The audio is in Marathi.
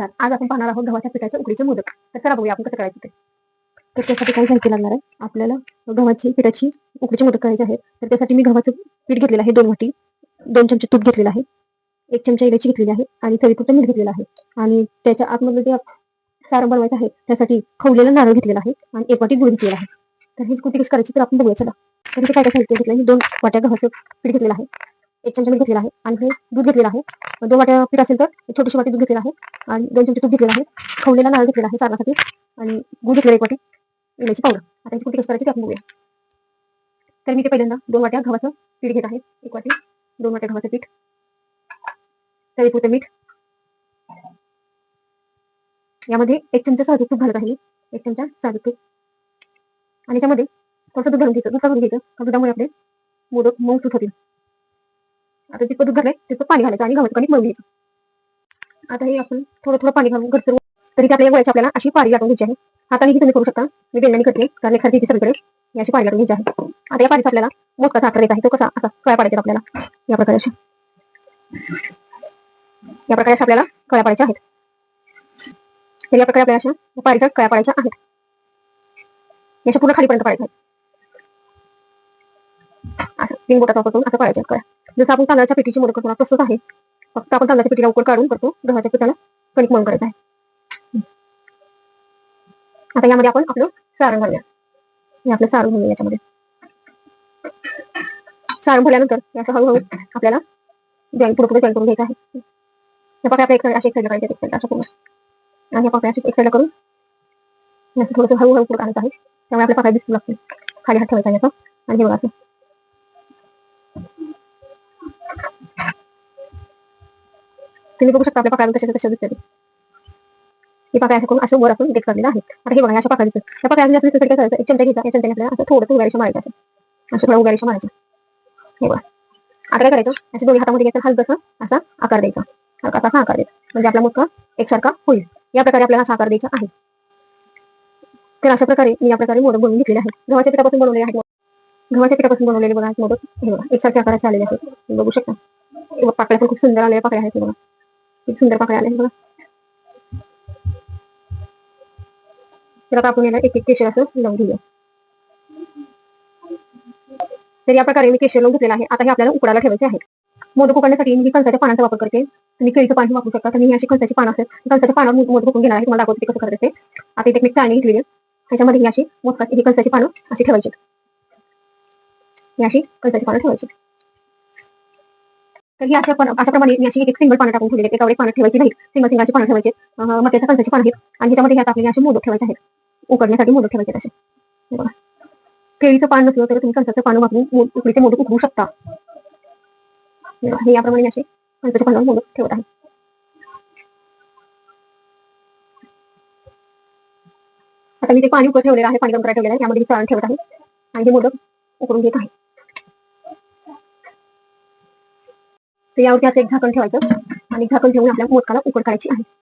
आज आपण पाहणार आहोत गव्हाच्या पिठाचे उकडीचे मोदक. तर चला बघूया आपण कसं करायचं ते. तर त्यासाठी काय साहित्य लागणार आहे. आपल्याला गव्हाची पिठाची उकडीचे मोदक करायचे आहेत. तर त्यासाठी मी गव्हाचं पीठ घेतलेलं आहे दोन वाटी. दोन चमचे तूप घेतलेलं आहे. एक चमचा इलायची घेतलेली आहे आणि चवीपुरतं मीठ घेतलेलं आहे. आणि त्याच्या आतमध्ये जे सारण बनवायचं आहे त्यासाठी खवलेलं नारळ घेतलेलं आहे आणि एक वाटी गुळ घेतलेला आहे. तर हे कुठे कशी करायची तर आपण बघूया. चला. तर इथे काय काय साहित्य घेतलं मी दोन वाट्या गव्हाचं पीठ घेतलेलं आहे. एक चमचा मीठ घेतलेला आहे आणि हे दूध घेतलेलं आहे. दोन वाट्या पीठ असेल तर छोटीशी वाटी दूध घेतलेलं आहे आणि दोन चमचे तूप घेतलेलं आहे. खवलेला नारळ घेतलेला आहे सारणासाठी आणि गुळ घेतलेला एक वाटी इलायची पावडर. आता याची कुठे कशी करायची ते आपण बघूया. तर मी ते पहिल्यांदा दोन वाट्या गव्हाचं पीठ घेत आहे. एक वाटी दोन वाट्या गव्हाचं पीठ. चवीपुरतं मीठ. यामध्ये एक चमचा साजूक तूप घालत आहे एक चमचा साजूक तूप. आणि याच्यामध्ये थोडंसं दूध घालून घ्यायचं. दूध घालून घ्यायचं. दुधामुळे आपले मोदक मऊ सुट होतील. आता जितकं दूध घाललंय तिथं पाणी घालायचं आणि गव्हाचं कणिक मळून घ्यायचं. आता हे आपण थोडं थोडं पाणी घालून घरचं तरी आपल्या गोळ्याची आपल्याला अशी पारी लाटून घ्यायची आहे. हाताने तुम्ही करू शकता. मी बेलण्याने करते कारण एखादी येते सगळीकडे ही अशी पारी लाटून घ्यायची आहे. आता या पारीचा आपल्याला मोठा आकार येत आहे. तो कसा असा कळ्या पाडायचा आपल्याला. या प्रकारे अशा. या प्रकारे अशा आपल्याला कळ्या पाडायच्या आहेत. तर या प्रकारे आपल्याला अशा पारीच्या कळ्या पाडायच्या आहेत. याच्या पूर्ण खालीपर्यंत पाडायच्या आहेत. असं तीन बोटाचा वापर करून असं पाडायच्या कळ्या. जसं आपण तांदळाच्या पिठीची मोदक करतो तसंच आहे. फक्त आपण तांदळाच्या पिठीला उकड काढून करतो गव्हाच्या पिठाला कणिक मळून करायचं आहे. आता यामध्ये आपण आपलं सारण घालूया. हे आपलं सारण घालूया याच्यामध्ये. सारण भरल्यानंतर याचं हळूहळू आपल्याला जॉईन पुढे पुढे जॉईन करून घ्यायचं आहे. हे पाकळ्या आपल्या एक अशी एक साईडला करायचे एक साईड असं पूर्ण. आणि हे पकडे अशी एक साईडला करून हे थोडंसं हळूहळू पुढे आणत आहे. त्यामुळे आपल्या पाकळ्या दिसू लागते खाली हात ठेवायचा याचा. आणि हे बघा तुम्ही बघू शकता आपल्या पाकळ्या कशा कशा दिसतात. हे पाकळ्या करून असं वर आपण डेट काढलेलं आहे आता हे बघा अशा पाकळ्या दिसत त्या पाकळ्या जास्त काय करायचं? एक चमचा घ्यायचा. एक चमचा आपल्याला असं थोडंसं उगारीशा मारायचं असं असं थोडं उगारीशा मारायचं हे बघा. आता काय करायचं? अशा दोन्ही हातामध्ये घ्यायचं हलकं असा आकार द्यायचा. हलका असा आकार द्यायचा. म्हणजे आपला मुलगा एकसारखा होईल. या प्रकारे आपल्याला असा आकार द्यायचा आहे. तर अशा प्रकारे मी या प्रकारे मोदक बनवून घेतलेले आहेत. गव्हाच्या पिठापासून बनवलेले आहेत. गव्हाच्या पिठापासून बनवलेले बघा मोदक हे बघा. एकसारख्या आकाराचे आलेले आहेत. बघू शकता. पाकळ्या पण खूप सुंदर आलेल्या पाकळ्या आहेत. बघा. खूप सुंदर पाकळ्या आल्या आहेत बघा तर आता आपण याला एक एक केशर असं लावून घेऊया तर या प्रकारे मी केशर लावून घेतलेला आहे आता हे आपल्याला उकडायला ठेवायचे आहे मोदक उकडण्यासाठी मी कणसाच्या पानांचा वापर करते तुम्ही केळीचं पाणी वापरू शकता तर मी अशी कणसाची पानं असेल कणसाच्या पानावर मोदक उकळून घेणार आहे तुम्हाला दाखवते कसं करत असते आता इथे मी चाळणी घेतलेली आहे. ह्याच्यामध्ये ही अशी मोदकाची ही कणसाची पानं अशी ठेवायची अशी कणसाची पानं ठेवायची तर ही अशा पण अशा प्रमाणे मी अशी एक सिंगल पानं टाकून ठेवलेले एकावर एक पानं ठेवायची नाही सिंगल सिंगलची पानं ठेवायचे मग कणसाची पानं आहेत. आणि त्याच्यामध्ये ह्यात आपल्याला असे मोदक ठेवायचे आहेत. उकडण्यासाठी मोदक ठेवायचे असे. बघा. केळीचं पान नसलं तर तुम्ही कणसाचं पानं वापरून उकडीचे मोदक उकडू शकता. हे याप्रमाणे असे कणसाच्या पानावर मोदक ठेवत आहे. आता मी ते पाणी उकळ ठेवलेलं आहे पाणी गरम करायला ठेवलेलं आहे यामध्ये चाळण ठेवत आहे. आणि हे मोदक उकडून घेत आहे. तर यावरती असं एक झाकण ठेवायचं आणि झाकण ठेवून आपल्या मोदकाला उकड काढायची आहे.